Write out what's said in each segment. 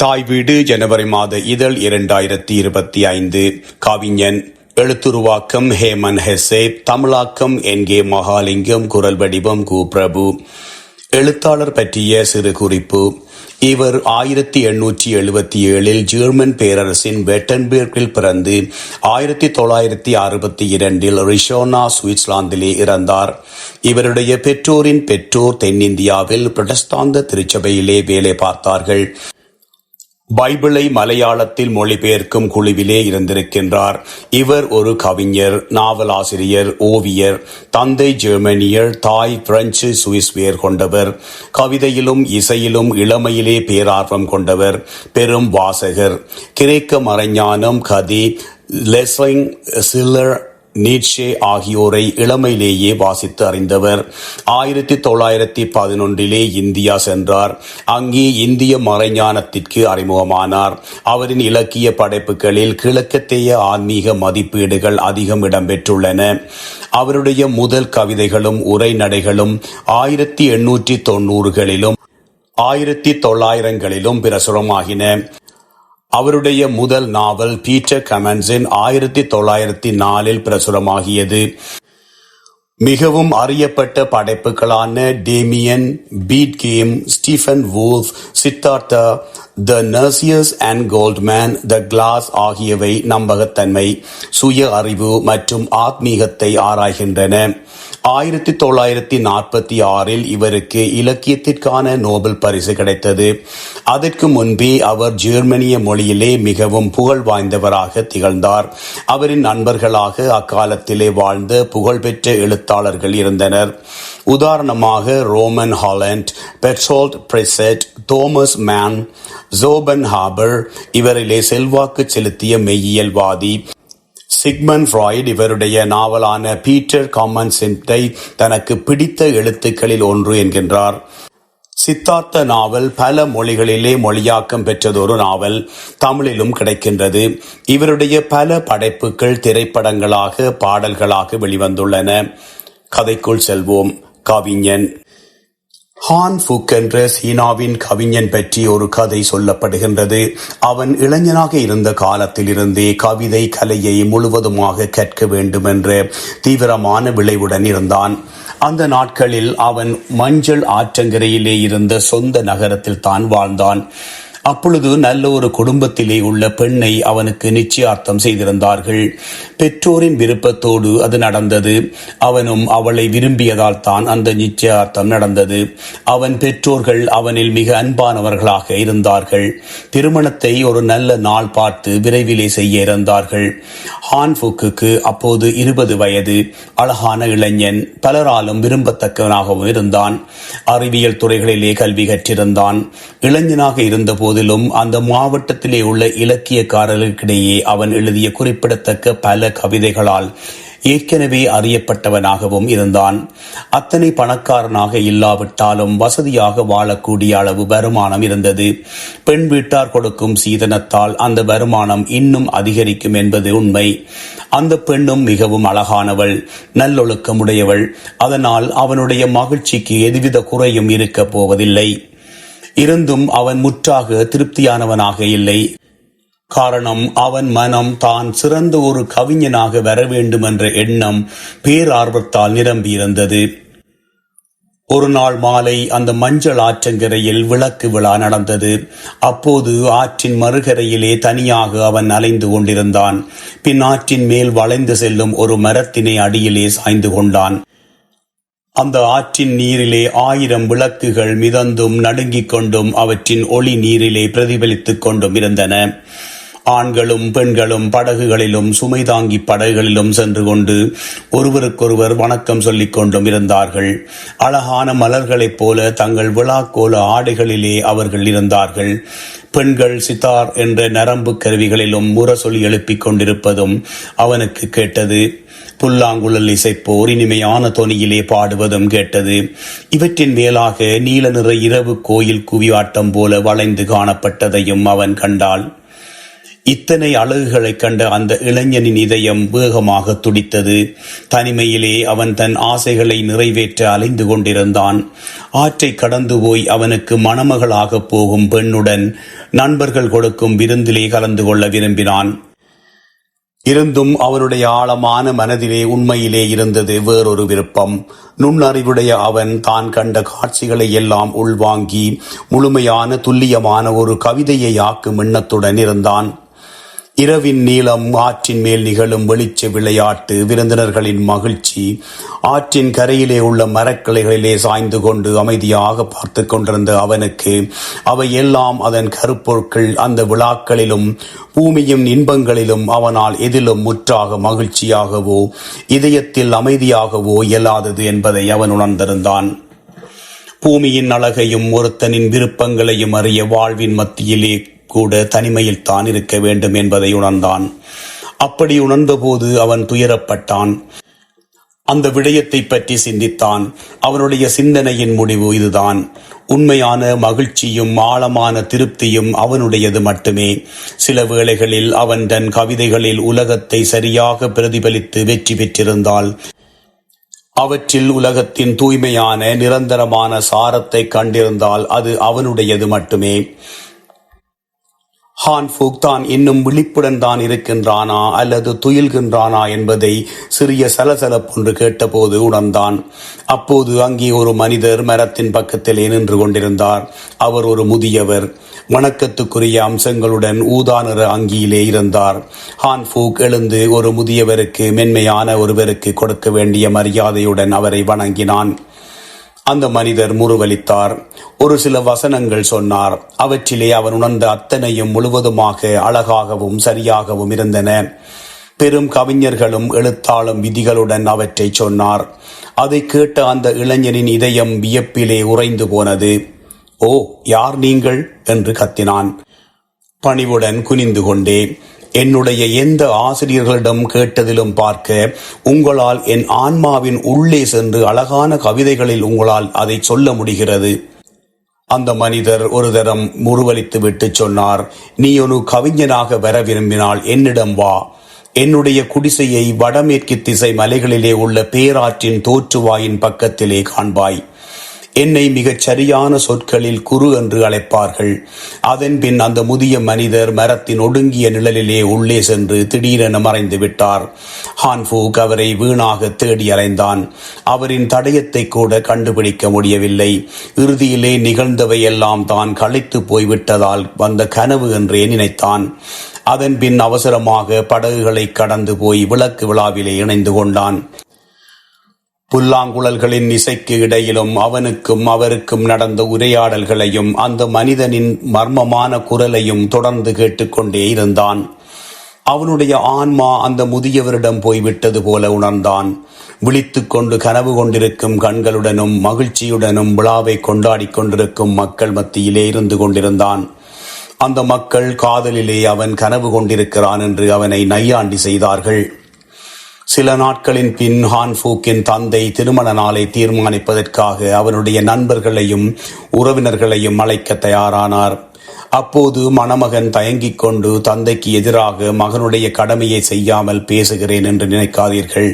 தாய் வீடு ஜனவரி மாத இதழ் இரண்டாயிரத்தி இருபத்தி ஐந்து. கவிஞன் எழுத்துருவாக்கம் ஹேமன் ஹெசே தமிழாக்கம் என் கே மகாலிங்கம் குரல் வடிவம் கு பிரபு எழுத்தாளர் பற்றிய சிறு குறிப்பு. இவர் ஆயிரத்தி எண்ணூற்றி எழுபத்தி ஏழில் ஜெர்மன் பேரரசின் வெட்டன்பேர்கில் பிறந்து ஆயிரத்தி தொள்ளாயிரத்தி அறுபத்தி இரண்டில் ரிஷோனா சுவிட்சர்லாந்திலே இறந்தார். இவருடைய பெற்றோரின் பெற்றோர் தென்னிந்தியாவில் பிரடஸ்தாந்த திருச்சபையிலே வேலை பார்த்தார்கள். பைபிளை மலையாளத்தில் மொழிபெயர்க்கும் குழுவிலே இருந்திருக்கின்றார். இவர் ஒரு கவிஞர் நாவலாசிரியர் ஓவியர் தந்தை ஜெர்மனியர் தாய் பிரெஞ்சு சுவிஸ் வேர் கொண்டவர் கவிதையிலும் இசையிலும் இளமையிலே பேரார்வம் கொண்டவர் பெரும் வாசகர். கிரேக்க மறைஞானம் கதி லெஸ்லிங் சில்லர் நீட்ஷே ஆகியோரை இளமையிலேயே வாசித்து அறிந்தவர். ஆயிரத்தி தொள்ளாயிரத்தி பதினொன்றிலே இந்தியா சென்றார். அங்கே இந்திய மறைஞானத்திற்கு அறிமுகமானார். அவரின் இலக்கிய படைப்புகளில் கிழக்கத்தைய ஆன்மீக மதிப்பீடுகள் அதிகம் இடம்பெற்றுள்ளன. அவருடைய முதல் கவிதைகளும் உரைநடைகளும் ஆயிரத்தி எண்ணூற்றி தொன்னூறுகளிலும் ஆயிரத்தி தொள்ளாயிரங்களிலும் பிரசுரமாகின. அவருடைய முதல் நாவல் பீட்டர் கமன்ஸின் ஆயிரத்தி தொள்ளாயிரத்தி நாலில் பிரசுரமாகியது. மிகவும் அறியப்பட்ட படைப்புகளான Demian bead game Steppenwolf Siddhartha the Narcissus and Goldmund the glass ஆகியவை நம்பகத்தன்மை சுய அறிவு மற்றும் ஆத்மீகத்தை ஆராய்கின்றன. ஆயிரத்தி தொள்ளாயிரத்தி நாற்பத்தி ஆறில் இவருக்கு இலக்கியத்திற்கான நோபல் பரிசு கிடைத்தது. அதற்கு முன்பே அவர் ஜெர்மனிய மொழியிலே மிகவும் புகழ் வாய்ந்தவராக திகழ்ந்தார். அவரின் நண்பர்களாக அக்காலத்திலே வாழ்ந்த புகழ்பெற்ற எழுத்தாளர்கள் இருந்தனர். உதாரணமாக Romain Rolland Bertolt Brecht Thomas Mann ஜோபன் ஹாபர் இவரிலே செல்வாக்கு செலுத்திய மெய்யியல்வாதி சிக்மன் ஃப்ராய்ட் இவருடைய நாவலான பீட்டர் காமன்சென்ட்டை தனக்கு பிடித்த எழுத்துக்களில் ஒன்று என்கின்றார். சித்தார்த்த நாவல் பல மொழிகளிலே மொழியாக்கம் பெற்றதொரு நாவல் தமிழிலும் கிடைக்கின்றது. இவருடைய பல படைப்புகள் திரைப்படங்களாக பாடல்களாக வெளிவந்துள்ளன. கதைக்குள் செல்வோம் கவிஞன். ஹான் ஃபுக் என்ற சீனாவின் கவிஞன் பற்றி ஒரு கதை சொல்லப்படுகின்றது. அவன் இளைஞனாக இருந்த காலத்திலிருந்தே கவிதை கலையை முழுவதுமாக கற்க வேண்டும் என்ற தீவிரமான விளைவுடன் இருந்தான். அந்த நாட்களில் அவன் மஞ்சள் ஆற்றங்கரையிலே இருந்த சொந்த நகரத்தில் தான் வாழ்ந்தான். அப்பொழுது நல்ல ஒரு குடும்பத்திலே உள்ள பெண்ணை அவனுக்கு நிச்சயார்த்தம் செய்திருந்தார்கள். பெற்றோரின் விருப்பத்தோடு அது நடந்தது. அவனும் அவளை விரும்பியதால் தான் அந்த நிச்சயார்த்தம் நடந்தது. அவன் பெற்றோர்கள் அவனில் மிக அன்பானவர்களாக இருந்தார்கள். திருமணத்தை ஒரு நல்ல நாள் பார்த்து விரைவிலே செய்ய இருந்தார்கள் ஹான்ஃபுக்கு அப்போது இருபது வயது. அழகான இளைஞன். பலராலும் விரும்பத்தக்கவனாகவும் இருந்தான். அறிவியல் துறைகளிலே கல்வி கற்றிருந்தான். இளைஞனாக இருந்தபோது போதிலும் அந்த மாவட்டத்திலே உள்ள இலக்கியக்காரர்களுக்கிடையே அவன் எழுதிய குறிப்பிடத்தக்க பல கவிதைகளால் ஏற்கனவே அறியப்பட்டவனாகவும் இருந்தான். அத்தனை பணக்காரனாக இல்லாவிட்டாலும் வசதியாக வாழக்கூடிய அளவு வருமானம் இருந்தது. பெண் வீட்டார் கொடுக்கும் சீதனத்தால் அந்த வருமானம் இன்னும் அதிகரிக்கும் என்பது உண்மை. அந்த பெண்ணும் மிகவும் அழகானவள் நல்லொழுக்கமுடையவள். அதனால் அவனுடைய மகிழ்ச்சிக்கு எதுவித குறையும் இருக்கப் போவதில்லை. இருந்தும் அவன் முற்றாக திருப்தியானவனாக இல்லை. காரணம் அவன் மனம் தான் சிறந்த ஒரு கவிஞனாக வர வேண்டும் என்ற எண்ணம் பேரார்வத்தால் நிரம்பியிருந்தது. ஒரு நாள் மாலை அந்த மஞ்சள் ஆற்றங்கரையில் விளக்கு விழா நடந்தது. அப்போது ஆற்றின் மறுகரையிலே தனியாக அவன் அலைந்து கொண்டிருந்தான். பின் ஆற்றின் மேல் வளைந்து செல்லும் ஒரு மரத்தினை அடியிலே சாய்ந்து கொண்டான். அந்த ஆற்றின் நீரிலே ஆயிரம் விளக்குகள் மிதந்தும் நடுங்கிக் கொண்டும் அவற்றின் ஒளி நீரிலே பிரதிபலித்துக் கொண்டும் இருந்தன. ஆண்களும் பெண்களும் படகுகளிலும் சுமை தாங்கி படகுகளிலும் சென்று கொண்டு ஒருவருக்கொருவர் வணக்கம் சொல்லிக் கொண்டும் இருந்தார்கள். அழகான மலர்களைப் போல தங்கள் விழாக்கோல ஆடைகளிலே அவர்கள் இருந்தார்கள். பெண்கள் சித்தார் என்ற நரம்பு கருவிகளிலும் முரசொலி எழுப்பிக் கொண்டிருப்பதும் அவனுக்கு கேட்டது. புல்லாங்குழல் இசைப்போர் இனிமையான தொனியிலே பாடுவதும் கேட்டது. இவற்றின் மேலாக நீல நிற இரவு கோயில் குவியாட்டம் போல வளைந்து காணப்பட்டதையும் அவன் கண்டாள். இத்தனை அழகுகளைக் கண்ட அந்த இளைஞனின் இதயம் வேகமாக துடித்தது. தனிமையிலே அவன் தன் ஆசைகளை நிறைவேற்ற அலைந்து கொண்டிருந்தான். ஆற்றை கடந்து போய் அவனுக்கு மணமகளாகப் போகும் பெண்ணுடன் நண்பர்கள் கொடுக்கும் விருந்திலே கலந்து கொள்ள விரும்பினான். இருந்தும் அவனுடைய ஆழமான மனதிலே உண்மையிலே இருந்தது வேறொரு விருப்பம். நுண்ணறிவுடைய அவன் தான் கண்ட காட்சிகளை எல்லாம் உள்வாங்கி முழுமையான துல்லியமான ஒரு கவிதையை ஆக்கும் எண்ணத்துடன் இருந்தான். இரவின் நீளம் ஆற்றின் மேல் நிகழும் வெளிச்ச விளையாட்டு விருந்தினர்களின் மகிழ்ச்சி ஆற்றின் கரையிலே உள்ள மரக்கிளைகளிலே சாய்ந்து கொண்டு அமைதியாக பார்த்து கொண்டிருந்த அவனுக்கு அவை எல்லாம் அதன் கருப்பொருட்கள். அந்த விழாக்களிலும் பூமியின் இன்பங்களிலும் அவனால் எதிலும் முற்றாக மகிழ்ச்சியாகவோ இதயத்தில் அமைதியாகவோ இயலாதது என்பதை அவன் உணர்ந்திருந்தான். பூமியின் அழகையும் ஒருத்தனின் விருப்பங்களையும் அறிய வாழ்வின் மத்தியிலே கூட தனிமையில் தான் இருக்க வேண்டும் என்பதை உணர்ந்தான். அப்படி உணர்ந்தபோது அவன் துயரப்பட்டான். அந்த விடயத்தை பற்றி சிந்தித்தான். அவனுடைய சிந்தனையின் முடிவு இதுதான். உண்மையான மகிழ்ச்சியும் ஆழமான திருப்தியும் அவனுடையது மட்டுமே. சில வேளைகளில் அவன் தன் கவிதைகளில் உலகத்தை சரியாக பிரதிபலித்து வெற்றி பெற்றிருந்தால் அவற்றில் உலகத்தின் தூய்மையான நிரந்தரமான சாரத்தை கண்டிருந்தால் அது அவனுடையது மட்டுமே. ஹான்ஃபுக் தான் இன்னும் விழிப்புடன் தான் இருக்கின்றானா அல்லது துயில்கின்றானா என்பதை சிறிய சலசலப்பொன்று கேட்டபோது உணர்ந்தான். அப்போது அங்கே ஒரு மனிதர் மரத்தின் பக்கத்திலே நின்று கொண்டிருந்தார். அவர் ஒரு முதியவர். வணக்கத்துக்குரிய அம்சங்களுடன் ஊதா நிற அங்கியிலே இருந்தார். ஹான்ஃபூக் எழுந்து ஒரு முதியவருக்கு மென்மையான ஒருவருக்கு கொடுக்க வேண்டிய மரியாதையுடன் அவரை வணங்கினான். அந்த மனிதர் முறுவலித்தார். ஒரு சில வசனங்கள் சொன்னார். அவற்றிலே அவர் உணர்ந்த அத்தனையும் முழுவதுமாக அழகாகவும் சரியாகவும் இருந்தன. பெரும் கவிஞர்களும் எழுத்தாளும் விதிகளுடன் அவற்றை சொன்னார். அதை கேட்ட அந்த இளைஞனின் இதயம் வியப்பிலே உறைந்து போனது. ஓ யார் நீங்கள்? என்று கத்தினான். பணிவுடன் குனிந்து கொண்டே என்னுடைய எந்த ஆசிரியர்களிடம் கேட்டதிலும் பார்க்க உங்களால் என் ஆன்மாவின் உள்ளே சென்று அழகான கவிதைகளில் உங்களால் அதை சொல்ல முடிகிறது. அந்த மனிதர் ஒரு தரம் முறுவலித்து விட்டு சொன்னார் நீ ஒரு கவிஞனாக வர விரும்பினால் என்னிடம் வா. என்னுடைய குடிசையை வடமேற்கு திசை மலைகளிலே உள்ள பேராற்றின் தோற்றுவாயின் பக்கத்திலே காண்பாய். என்னை மிகச் சரியான சொற்களில் குரு என்று அழைப்பார்கள். அதன் பின் அந்த முதிய மனிதர் மரத்தின் ஒடுங்கிய நிழலிலே உள்ளே சென்று திடீரென மறைந்து விட்டார். ஹான்ஃபூக் அவரை வீணாக தேடி அலைந்தான். அவரின் தடயத்தை கூட கண்டுபிடிக்க முடியவில்லை. இறுதியிலே நிகழ்ந்தவையெல்லாம் தான் களைத்து போய்விட்டதால் வந்த கனவு என்றே நினைத்தான். அதன் பின் அவசரமாக படகுகளை கடந்து போய் விளக்கு விழாவிலே இணைந்து கொண்டான். புல்லாங்குழல்களின் இசைக்கு இடையிலும் அவனுக்கும் அவருக்கும் நடந்த உரையாடல்களையும் அந்த மனிதனின் மர்மமான குரலையும் தொடர்ந்து கேட்டுக்கொண்டே இருந்தான். அவனுடைய ஆன்மா அந்த முதியவரிடம் போய்விட்டது போல உணர்ந்தான். விழித்து கொண்டு கனவு கொண்டிருக்கும் கண்களுடனும் மகிழ்ச்சியுடனும் விழாவை கொண்டாடிக் கொண்டிருக்கும் மக்கள் மத்தியிலே இருந்து கொண்டிருந்தான். அந்த மக்கள் காதலிலே அவன் கனவு கொண்டிருக்கிறான் என்று அவனை நையாண்டி செய்தார்கள். சில நாட்களின் பின் ஹான்ஃபூக்கின் தந்தை திருமண நாளை தீர்மானிப்பதற்காக அவருடைய நண்பர்களையும் உறவினர்களையும் அழைக்க தயாரானார். அப்போது மணமகன் தயங்கிக் கொண்டு தந்தைக்கு எதிராக மகனுடைய கடமையை செய்யாமல் பேசுகிறேன் என்று நினைக்காதீர்கள்.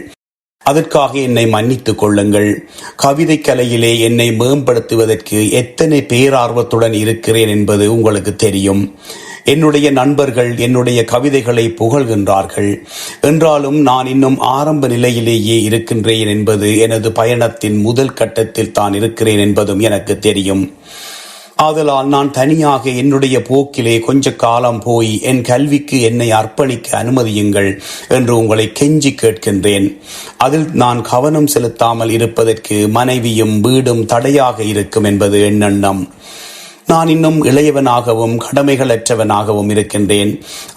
அதற்காக என்னை மன்னித்துக் கொள்ளுங்கள். கவிதை கலையிலே என்னை மேம்படுத்துவதற்கு எத்தனை பேரார்வத்துடன் இருக்கிறேன் என்பது உங்களுக்கு தெரியும். என்னுடைய நண்பர்கள் என்னுடைய கவிதைகளை புகழ்கின்றார்கள். என்றாலும் நான் இன்னும் ஆரம்ப நிலையிலேயே இருக்கின்றேன் என்பது எனது பயணத்தின் முதல் கட்டத்தில் தான் இருக்கிறேன் என்பதும் எனக்கு தெரியும். ஆதலால் நான் தனியாக என்னுடைய போக்கிலே கொஞ்ச காலம் போய் என் கல்விக்கு என்னை அர்ப்பணிக்க அனுமதியுங்கள் என்று உங்களை கெஞ்சி கேட்கின்றேன். அதில் நான் கவனம் செலுத்தாமல் இருப்பதற்கு மனைவியும் வீடும் தடையாக இருக்கும் என்பது எண்ணெண்ணம் நான் இன்னும் இளையவனாகவும் கடமைகளற்றவனாகவும் இருக்கின்றேன்.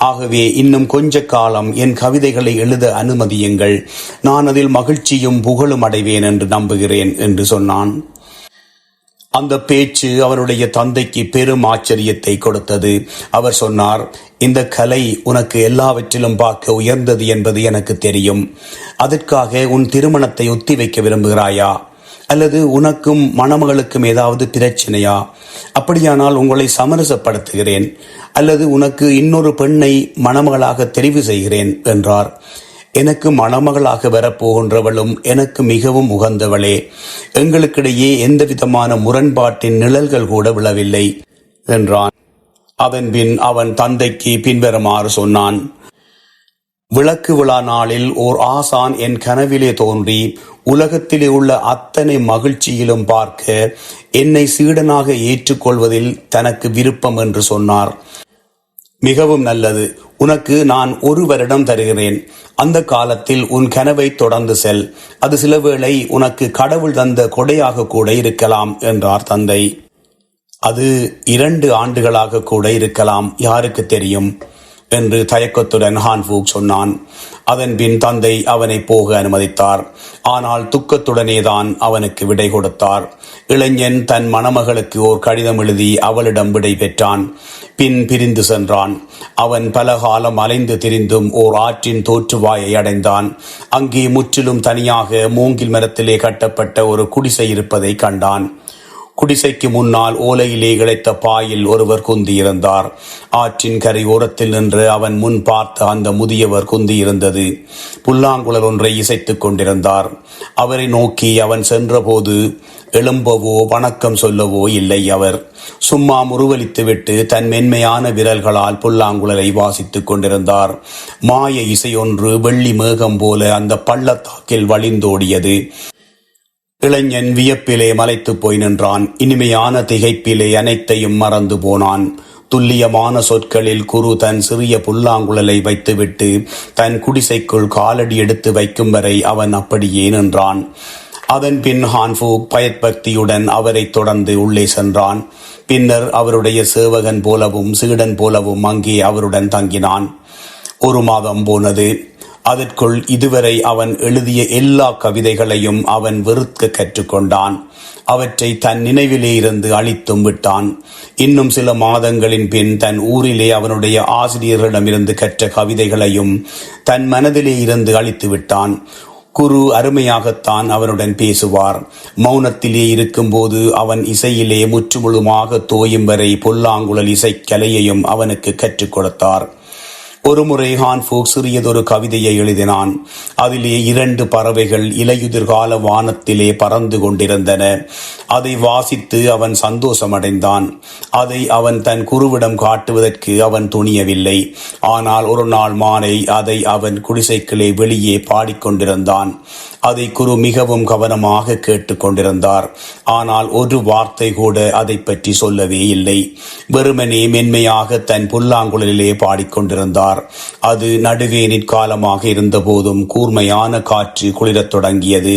ஆகவே இன்னும் கொஞ்ச காலம் என் கவிதைகளை எழுத அனுமதியுங்கள். நான் அதில் மகிழ்ச்சியும் புகழும் அடைவேன் என்று நம்புகிறேன் என்று சொன்னான். அந்த பேச்சு அவருடைய தந்தைக்கு பெரும் ஆச்சரியத்தை கொடுத்தது. அவர் சொன்னார் இந்த கலை உனக்கு எல்லாவற்றிலும் பார்க்க உயர்ந்தது என்பது எனக்கு தெரியும். அதற்காக உன் திருமணத்தை ஒத்திவைக்க விரும்புகிறாயா? அல்லது உனக்கும் மணமகளுக்கும் ஏதாவது பிரச்சனையா? அப்படியானால் உங்களை சமரசப்படுத்துகிறேன். அல்லது உனக்கு இன்னொரு பெண்ணை மணமகளாக தெரிவு செய்கிறேன் என்றார். எனக்கு மணமகளாக வரப்போகின்றவளும் எனக்கு மிகவும் உகந்தவளே. எங்களுக்கிடையே எந்த விதமான முரண்பாட்டின் நிழல்கள் கூட விழவில்லை என்றான். அதன் பின் அவன் தந்தைக்கு பின்வருமாறு சொன்னான். விளக்கு விழா நாளில் ஓர் ஆசான் என் கனவிலே தோன்றி உலகத்திலே உள்ள அத்தனை மகிழ்ச்சியிலும் பார்க்க என்னை சீடனாக ஏற்றுக்கொள்வதில் தனக்கு விருப்பம் என்று சொன்னார். மிகவும் நல்லது. உனக்கு நான் ஒரு வருடம் தருகிறேன். அந்த காலத்தில் உன் கனவை தொடர்ந்து செல். அது சில வேளை உனக்கு கடவுள் தந்த கொடையாக கூட இருக்கலாம் என்றார் தந்தை. அது இரண்டு ஆண்டுகளாக கூட இருக்கலாம் யாருக்கு தெரியும்? என்று தயக்கத்துடன் ஹான்ஃபூக் சொன்னான். அதன் பின் தந்தை அவனை போக அனுமதித்தார். ஆனால் துக்கத்துடனேதான் அவனுக்கு விடை கொடுத்தார். இளைஞன் தன் மணமகளுக்கு ஓர் கடிதம் எழுதி அவளிடம் விடை பெற்றான். பின் பிரிந்து சென்றான். அவன் பல காலம் அலைந்து திரிந்தும் ஓர் ஆற்றின் தோற்றுவாயை அடைந்தான். அங்கே முற்றிலும் தனியாக மூங்கில் மரத்திலே கட்டப்பட்ட ஒரு குடிசை இருப்பதை கண்டான். குடிசைக்கு முன்னால் ஓலையிலே இழைத்த பாயில் ஒருவர் குந்தியிருந்தார். ஆற்றின் கரை ஓரத்தில் நின்று அவன் முன் பார்த்த அந்த முதியவர் குந்தியிருந்தது. புல்லாங்குழல் ஒன்றை இசைத்துக் கொண்டிருந்தார். அவரை நோக்கி அவன் சென்றபோது எழும்பவோ வணக்கம் சொல்லவோ இல்லை அவர். சும்மா முருவலித்துவிட்டு தன் மென்மையான விரல்களால் புல்லாங்குழலை வாசித்துக் கொண்டிருந்தார். மாய இசையொன்று வெள்ளி மேகம் போல அந்த பள்ளத்தாக்கில் வழிந்தோடியது. இளைஞன் வியப்பிலே மலைத்துப் போய் நின்றான். இனிமையான திகைப்பிலே அனைத்தையும் மறந்து போனான். துல்லியமான சொற்களில் குரு தன் சிறிய புல்லாங்குழலை வைத்துவிட்டு தன் குடிசைக்குள் காலடி எடுத்து வைக்கும் வரை அவன் அப்படியே நின்றான். அதன் பின் ஹான்ஃபூக் பயத்பக்தியுடன் அவரை தொடர்ந்து உள்ளே சென்றான். பின்னர் அவருடைய சேவகன் போலவும் சீடன் போலவும் அங்கே அவருடன் தங்கினான். ஒரு மாதம் போனது. அதற்குள் இதுவரை அவன் எழுதிய எல்லா கவிதைகளையும் அவன் வெறுக்க கற்றுக்கொண்டான். அவற்றை தன் நினைவிலே இருந்து அழித்தும் விட்டான். இன்னும் சில மாதங்களின் பின் தன் ஊரிலே அவனுடைய ஆசிரியர்களிடமிருந்து கற்ற கவிதைகளையும் தன் மனதிலே இருந்து அழித்து விட்டான். குரு அருமையாகத்தான் அவனுடன் பேசுவார். மௌனத்திலே இருக்கும்போது அவன் இசையிலே முற்றுமுழுமாக தோயும் வரை பொல்லாங்குழல் இசைக்கலையையும் அவனுக்கு கற்றுக் கொடுத்தார். ஒருமுறை ஹான்ஃபோக் சிறியதொரு கவிதையை எழுதினான். அதிலே இரண்டு பறவைகள் இலையுதிர்கால வானத்திலே பறந்து கொண்டிருந்தன. அதை வாசித்து அவன் சந்தோஷமடைந்தான். அதை அவன் தன் குருவிடம் காட்டுவதற்கு அவன் துணியவில்லை. ஆனால் ஒரு நாள் மாலை அதை அவன் குடிசைக்கிளே வெளியே பாடிக்கொண்டிருந்தான். அதை குரு மிகவும் கவனமாக கேட்டுக்கொண்டிருந்தார். ஆனால் ஒரு வார்த்தை கூட அதை பற்றி சொல்லவே இல்லை. வெறுமனே மென்மையாக தன் புல்லாங்குழலிலே பாடிக்கொண்டிருந்தார். அது நடுவே நிற்காலமாக இருந்தபோதும் கூர்மையான காற்று குளிரத் தொடங்கியது.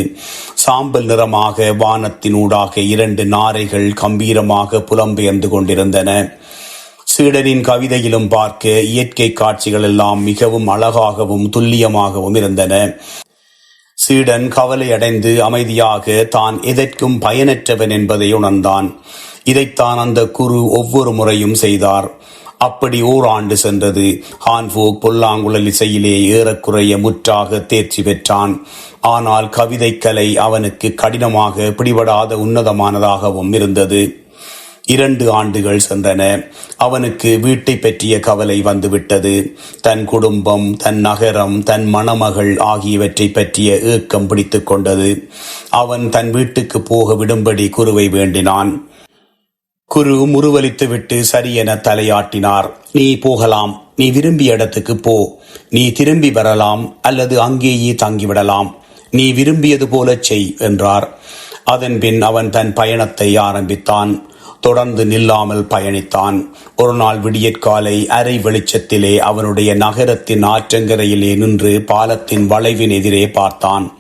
சாம்பல் நிறமாக வானத்தினூடாக இரண்டு நாரைகள் கம்பீரமாக புலம்பெயர்ந்து கொண்டிருந்தன. சீடனின் கவிதையிலும் பார்க்க இயற்கை காட்சிகள் எல்லாம் மிகவும் அழகாகவும் துல்லியமாகவும் இருந்தன. சீடன் கவலையடைந்து அமைதியாக தான் எதற்கும் பயனற்றவன் என்பதை உணர்ந்தான். இதைத்தான் அந்த குரு ஒவ்வொரு முறையும் செய்தார். அப்படி ஓராண்டு சென்றது. ஹான்ஃபோக் பொல்லாங்குழல் இசையிலே ஏறக்குறைய முற்றாக தேர்ச்சி பெற்றான். ஆனால் கவிதைக்கலை அவனுக்கு கடினமாக பிடிபடாத உன்னதமானதாகவும் இருந்தது. இரண்டு ஆண்டுகள் சென்றன. அவனுக்கு வீட்டை பற்றிய கவலை வந்துவிட்டது. தன் குடும்பம் தன் நகரம் தன் மணமகள் ஆகியவற்றை பற்றிய ஏக்கம் பிடித்துக் கொண்டது. அவன் தன் வீட்டுக்கு போக விடும்படி குருவை வேண்டினான். குரு முருவலித்துவிட்டு சரியென தலையாட்டினார். நீ போகலாம். நீ விரும்பிய இடத்துக்கு போ. நீ திரும்பி வரலாம் அல்லது அங்கேயே தங்கிவிடலாம். நீ விரும்பியது போலச் செய் என்றார். அதன் பின் அவன் தன் பயணத்தை ஆரம்பித்தான். தொடர்ந்து நில்லாமல் பயணித்தான். ஒரு நாள் விடியற்காலை அரை வெளிச்சத்திலே அவனுடைய நகரத்தின் ஆற்றங்கரையிலே நின்று பாலத்தின் வளைவின் எதிரே பார்த்தான்.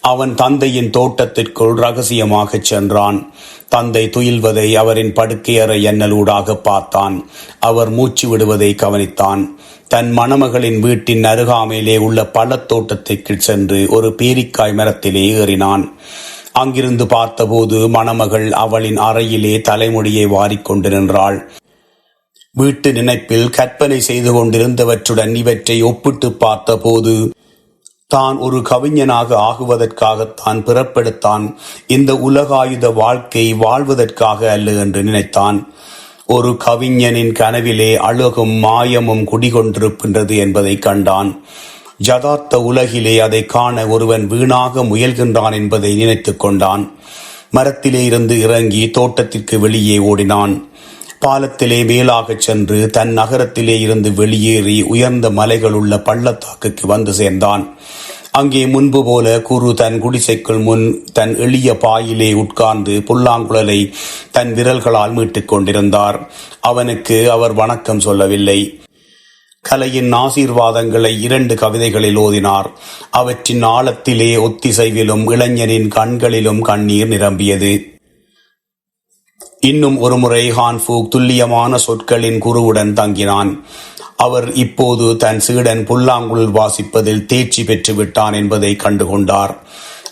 அவன் தந்தையின் தோட்டத்திற்குள் ரகசியமாகச் சென்றான். தந்தை துயில்வதை அவரின் படுக்கையறை எண்ணலூடாக பார்த்தான். அவர் மூச்சு விடுவதை கவனித்தான். தன் மணமகளின் வீட்டின் அருகாமையிலே உள்ள பழத்தோட்டத்திற்கு சென்று ஒரு பேரிக்காய் மரத்திலே ஏறினான். அங்கிருந்து பார்த்தபோது மணமகள் அவளின் அறையிலே தலைமுடியை வாரிக்கொண்டு நின்றாள். வீட்டு நினைப்பில் கற்பனை செய்து கொண்டிருந்தவற்றுடன் இவற்றை ஒப்பிட்டு பார்த்தபோது தான் ஒரு கவிஞனாக ஆகுவதற்காகத்தான் பிறப்பெடுத்தான். இந்த உலகாயுத வாழ்க்கை வாழ்வதற்காக அல்ல என்று நினைத்தான். ஒரு கவிஞனின் கனவிலே அழகும் மாயமும் குடிகொண்டிருக்கின்றது என்பதை கண்டான். ஜதார்த்த உலகிலே அதை காண ஒருவன் வீணாக முயல்கின்றான் என்பதை நினைத்து கொண்டான். மரத்திலே இருந்து இறங்கி தோட்டத்திற்கு வெளியே ஓடினான். பாலத்திலே மேலாகச் சென்று தன் நகரத்திலே இருந்து வெளியேறி உயர்ந்த மலைகள் உள்ள பள்ளத்தாக்குக்கு வந்து சேர்ந்தான். அங்கே முன்பு போல குரு தன் குடிசைக்குள் முன் தன் எளிய பாயிலே உட்கார்ந்து புல்லாங்குழலை தன் விரல்களால் மீட்டுக் கொண்டிருந்தார். அவனுக்கு அவர் வணக்கம் சொல்லவில்லை. கலையின் ஆசீர்வாதங்களை இரண்டு கவிதைகளில் ஓதினார். அவற்றின் ஆழத்திலே ஒத்திசைவிலும் இளைஞனின் கண்களிலும் கண்ணீர் நிரம்பியது. இன்னும் ஒருமுறை ஹான்ஃபூக் துல்லியமான சொற்களின் குருவுடன் தங்கினான். அவர் இப்போது தன் சீடன் புல்லாங்குழல் வாசிப்பதில் தேர்ச்சி பெற்று விட்டான் என்பதை கண்டுகொண்டார்.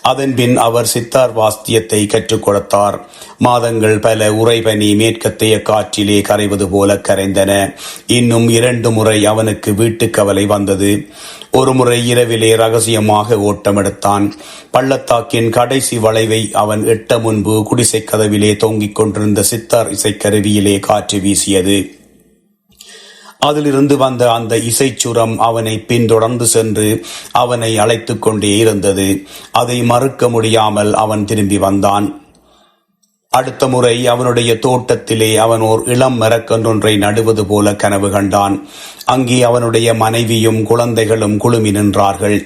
அதன்பின் அவர் சித்தார் வாஸ்தியத்தை கற்றுக் கொடுத்தார். மாதங்கள் பல உறைபனி மேற்கத்தைய காற்றிலே கரைவது போல கரைந்தன. இன்னும் இரண்டு முறை அவனுக்கு வீட்டுக் கவலை வந்தது. ஒரு முறை இரவிலே ரகசியமாக ஓட்டமெடுத்தான் பள்ளத்தாக்கின் கடைசி வளைவை அவன் எட்ட முன்பு குடிசைக் கதவிலே தொங்கிக் கொண்டிருந்த சித்தார் இசைக்கருவியிலே காற்று வீசியது. அதிலிருந்து வந்த அந்த இசைச்சுரம் அவனை பின்தொடர்ந்து சென்று அவனை அழைத்து கொண்டே இருந்தது. அதை மறுக்க முடியாமல் அவன் திரும்பி வந்தான். அடுத்த முறை அவனுடைய தோட்டத்திலே அவன் ஓர் இளம் மரக்கன்றொன்றை நடுவது போல கனவு கண்டான். அங்கே அவனுடைய மனைவியும் குழந்தைகளும் குழுமி நின்றார்கள்.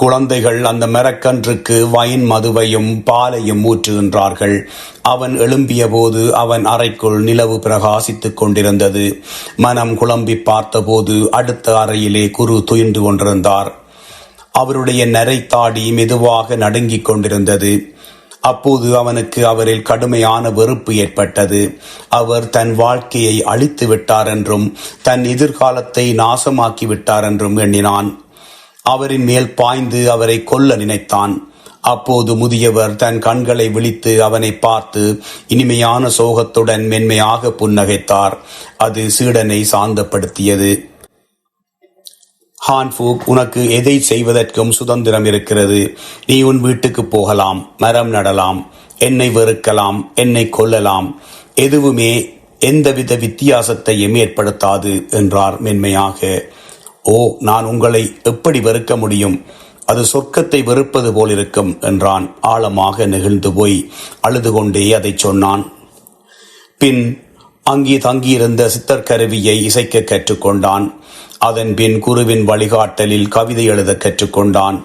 குழந்தைகள் அந்த மரக்கன்றுக்கு வயின் மதுவையும் பாலையும் ஊற்றுகின்றார்கள். அவன் எழும்பியபோது அவன் அறைக்குள் நிலவு பிரகாசித்துக் கொண்டிருந்தது. மனம் குழம்பி பார்த்தபோது அடுத்த அறையிலே குரு துயின்று கொண்டிருந்தார். அவருடைய நரைத்தாடி மெதுவாக நடுங்கிக் கொண்டிருந்தது. அப்போது அவனுக்கு அவரில் கடுமையான வெறுப்பு ஏற்பட்டது. அவர் தன் வாழ்க்கையை அழித்து விட்டார் என்றும் தன் எதிர்காலத்தை நாசமாக்கி விட்டார் என்றும் எண்ணினான். அவரின் மேல் பாய்ந்து அவரை கொல்ல நினைத்தான். அப்போது முதியவர் தன் கண்களை விழித்து அவனை பார்த்து இனிமையான சோகத்துடன் மென்மையாக புன்னகைத்தார். அது சீடனை சாந்தப்படுத்தியது. ஹான்ஃபூக் உனக்கு எதை செய்வதற்கும் சுதந்திரம் இருக்கிறது. நீ உன் வீட்டுக்கு போகலாம் மரம் நடலாம் என்னை வெறுக்கலாம் என்னை கொல்லலாம். எதுவுமே எந்தவித வித்தியாசத்தையும் ஏற்படுத்தாது என்றார் மென்மையாக. ஓ நான் உங்களை எப்படி வெறுக்க முடியும்? அது சொர்க்கத்தை வெறுப்பது போலிருக்கும் என்றான். ஆழமாக நெகிழ்ந்து போய் அழுது கொண்டே அதை சொன்னான். பின் அங்கே தங்கியிருந்த சித்தர் கருவியை இசைக்க கற்றுக்கொண்டான். அதன் பின் குருவின் வழிகாட்டலில் கவிதை எழுத கற்றுக்கொண்டான்.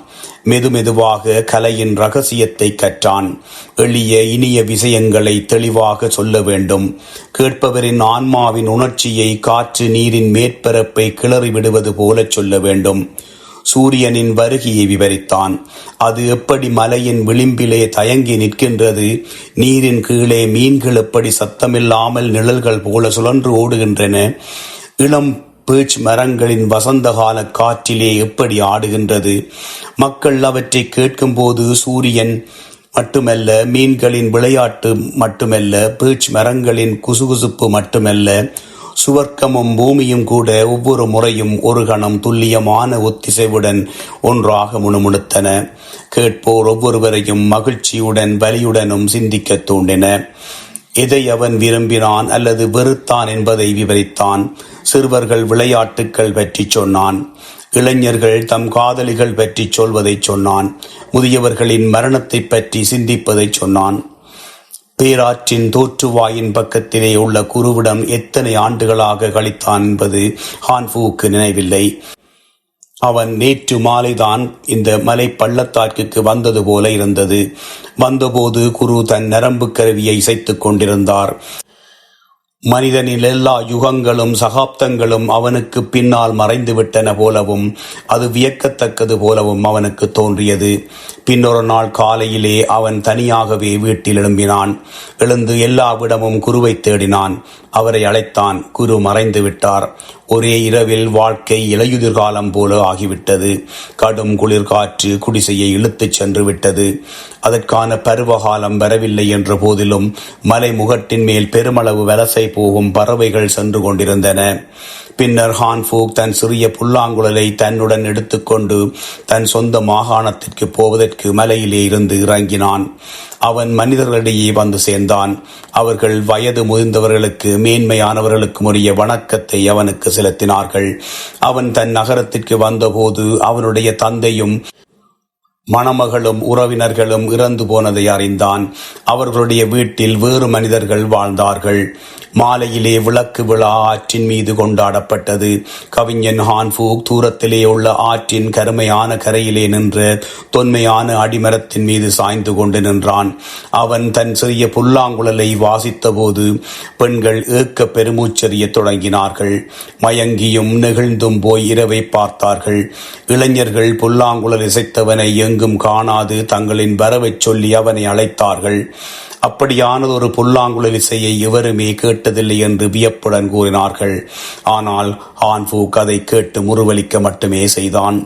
மெதுமெதுவாக கலையின் ரகசியத்தை கற்றான். எளிய இனிய விஷயங்களை தெளிவாக சொல்ல வேண்டும். கேட்பவரின் ஆன்மாவின் உணர்ச்சியை காற்று நீரின் மேற்பரப்பை கிளறிவிடுவது போலச் போல சொல்ல வேண்டும். சூரியனின் வருகையை விவரித்தான். அது எப்படி மலையின் விளிம்பிலே தயங்கி நிற்கின்றது? நீரின் கீழே மீன்கள் எப்படி சத்தமில்லாமல் நிழல்கள் போல சுழன்று ஓடுகின்றன? இளம் பேச் மரங்களின் வசந்தகால காற்றிலே எப்படி ஆடுகின்றது? மக்கள் அவற்றை கேட்கும்போது சூரியன் மட்டுமல்ல மீன்களின் விளையாட்டு மட்டுமல்ல பேச் மரங்களின் குசுகுசுப்பு மட்டுமல்ல சுவர்க்கமும் பூமியும் கூட ஒவ்வொரு முறையும் ஒரு கணம் துல்லியமான ஒத்திசைவுடன் ஒன்றாக முணுமுணுத்தன. கேட்போர் ஒவ்வொருவரையும் மகிழ்ச்சியுடன் வலியுடனும் சிந்திக்கத் தூண்டின. எதை அவன் விரும்பினான் அல்லது வெறுத்தான் என்பதை விவரித்தான். சிறுவர்கள் விளையாட்டுக்கள் பற்றி சொன்னான். இளைஞர்கள் தம் காதலிகள் பற்றி சொல்வதைச் சொன்னான். முதியவர்களின் மரணத்தைப் பற்றி சிந்திப்பதை சொன்னான். பேராற்றின் தோற்றுவாயின் பக்கத்திலே உள்ள குருவிடம் எத்தனை ஆண்டுகளாக கழித்தான் என்பது ஹான்ஃபூவுக்கு நினைவில்லை. அவன் நேற்று மாலைதான் இந்த மலை பள்ளத்தாக்கிற்கு வந்தது போல இருந்தது. வந்தபோது குரு தன் நரம்பு கருவியை இசைத்துக் கொண்டிருந்தார். மனிதனில் எல்லா யுகங்களும் சகாப்தங்களும் அவனுக்கு பின்னால் மறைந்துவிட்டன போலவும் அது வியக்கத்தக்கது போலவும் அவனுக்கு தோன்றியது. பின்னொரு நாள் காலையிலே அவன் தனியாகவே வீட்டில் எழும்பினான். எழுந்து எல்லாவிடமும் குருவை தேடினான். அவரை அழைத்தான். குரு மறைந்து விட்டார் ஒரே இரவில் வாழ்க்கை இலையுதிர் காலம் போல ஆகிவிட்டது. கடும் குளிர் காற்று குடிசையை இழுத்துச் சென்று விட்டது அதற்கான பருவகாலம் வரவில்லை என்ற போதிலும் மலை முகட்டின் மேல் பெருமளவு வலசை போகும் பறவைகள் சென்று கொண்டிருந்தன. பின்னர் ஹான்ஃபூக் தன் சிறிய புல்லாங்குழலை தன்னுடன் எடுத்துக்கொண்டு தன் சொந்த மாகாணத்திற்கு போவதற்கு மலையிலே இருந்து இறங்கினான். அவன் மனிதர்களிடையே வந்து சேர்ந்தான். அவர்கள் வயது முதிர்ந்தவர்களுக்கு மேன்மையானவர்களுக்கும் உரிய வணக்கத்தை அவனுக்கு செலுத்தினார்கள். அவன் தன் நகரத்திற்கு வந்தபோது அவனுடைய தந்தையும் மணமகளும் உறவினர்களும் இறந்து போனதை அறிந்தான். அவர்களுடைய வீட்டில் வேறு மனிதர்கள் வாழ்ந்தார்கள். மாலையிலே விளக்கு விழா ஆற்றின் மீது கொண்டாடப்பட்டது. கவிஞன் ஹான்ஃபூக் தூரத்திலே உள்ள ஆற்றின் கருமையான கரையிலே நின்று தொன்மையான அடிமரத்தின் மீது சாய்ந்து கொண்டு நின்றான். அவன் தன் சிறிய புல்லாங்குழலை வாசித்தபோது பெண்கள் ஏக்க பெருமூச்செறிய தொடங்கினார்கள். மயங்கியும் நெகிழ்ந்தும் போய் இரவை பார்த்தார்கள். இளைஞர்கள் புல்லாங்குழல் இசைத்தவனை எங்கும் காணாது தங்களின் வரவைச் சொல்லி அவனை அழைத்தார்கள். அப்படியானது ஒரு புல்லாங்குழல் இசையை எவருமே கேட்டதில்லை என்று வியப்புடன் கூறினார்கள். ஆனால் ஆன்ஃபூக் அதை கேட்டு முறுவலிக்க மட்டுமே செய்தான்.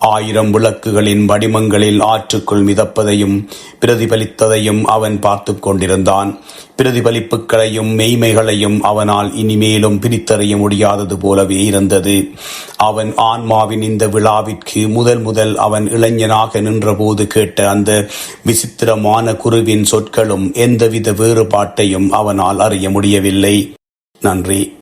ஆயிரம் விளக்குகளின் வடிமங்களில் ஆற்றுக்குள் மிதப்பதையும் பிரதிபலித்ததையும் அவன் பார்த்து கொண்டிருந்தான். பிரதிபலிப்புகளையும் மெய்மைகளையும் அவனால் இனிமேலும் பிரித்தறிய முடியாதது போலவே இருந்தது. அவன் ஆன்மாவின் இந்த விழாவிற்கு முதல் முதல் அவன் இளைஞனாக நின்றபோது கேட்ட அந்த விசித்திரமான குருவின் சொற்களும் எந்தவித வேறுபாட்டையும் அவனால் அறிய முடியவில்லை. நன்றி.